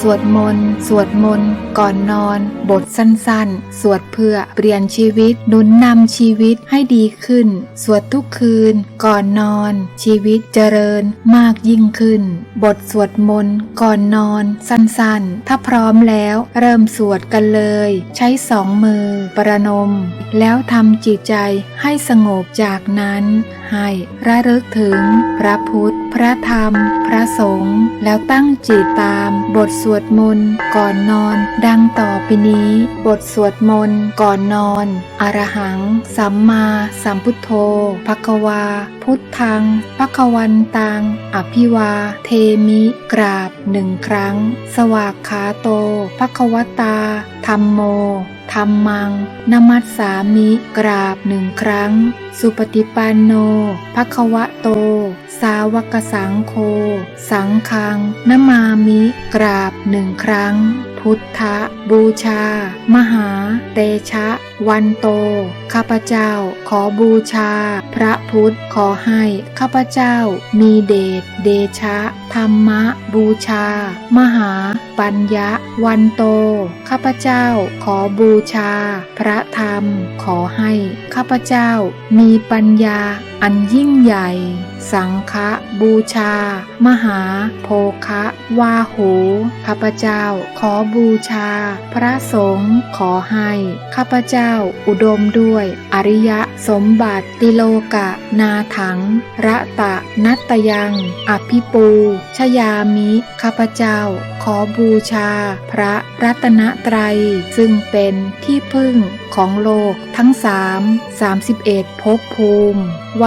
สวดมนต์สวดมนต์ก่อนนอน บทสั้นๆ สวดเพื่อเปลี่ยนชีวิตหนุนนำชีวิตให้ดีขึ้น สวดทุกคืน ก่อนนอน ชีวิตเจริญมากยิ่งขึ้น บทสวดมนต์ก่อนนอน สั้นๆ ถ้าพร้อมแล้วเริ่มสวดกันเลย ใช้สองมือประนม แล้วทำจิตใจให้สงบจากนั้น ให้ระลึกถึงพระพุทธ พระธรรม พระสงฆ์แล้วตั้งจิตตามบทสวดวดมนต์ก่อนนอน ดังต่อไปนี้ บทสวดมนต์ก่อนนอน อรหัง สัมมาสัมพุทโธภควา พุทธังภควันตัง อภิวา เทมิ กราบหนึ่งครั้ง สวากขาโตภควตาธรรมโม ธรรมังนมัสสามิกราบหนึ่งครั้ง สุปฏิปันโนภควะโต สาวกสังโฆสังฆังนมามิกราบหนึ่งครั้ง พุทธบูชา มหา เตชะ วันโต ข้าพเจ้าขอบูชา พระพุทธขอให้ข้าพเจ้ามีเดชเดชะ ธรรมะ บูชา มหา ปัญญะวันโต ข้าพเจ้าขอบูชา พระธรรม ขอให้ ข้าพเจ้ามีปัญญาอันยิ่งใหญ่ สังฆบูชา มหาโภคะวาโหข้าพเจ้าขอบูชา พระสงฆ์ขอให้ข้าพเจ้าอุดมด้วย อริยสมบัติติโลกะ นาถัง ระตะนัตยัง อภิปู ชยามิข้าพเจ้า ขอบูชา พระรัตนตรัย ซึ่งเป็นที่พึ่งของโลกทั้งสามสามสิบเอ็ดภพภูมิว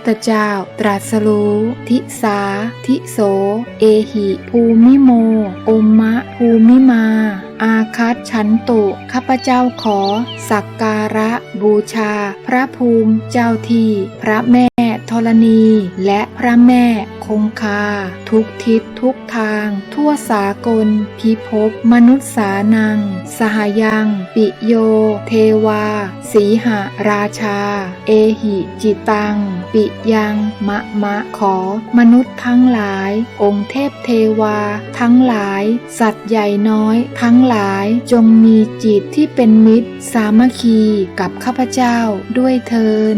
ธเจ้า ตรัสรู้ทิสา ทิโส เอหิ ภูมิโมอมมะ ภูมิมา อาคัตฉันตุ ข้าพเจ้าขอ สักการะ บูชา พระภูมิ เจ้าที่ พระแม่ธรณี และพระแม่ งคา ทุกทิศทุกทาง ทั่วสากล พิภพมนุษย์สานัง สหยัง ปิโย เทวา สีหาราชา เอหิจิตัง ปิยังมะมะขอ มนุษย์ทั้งหลาย องค์เทพเทวา ทั้งหลาย สัตว์ใหญ่น้อย ทั้งหลายจงมีจิตที่เป็นมิตร สามัคคีกับข้าพเจ้าด้วยเทิน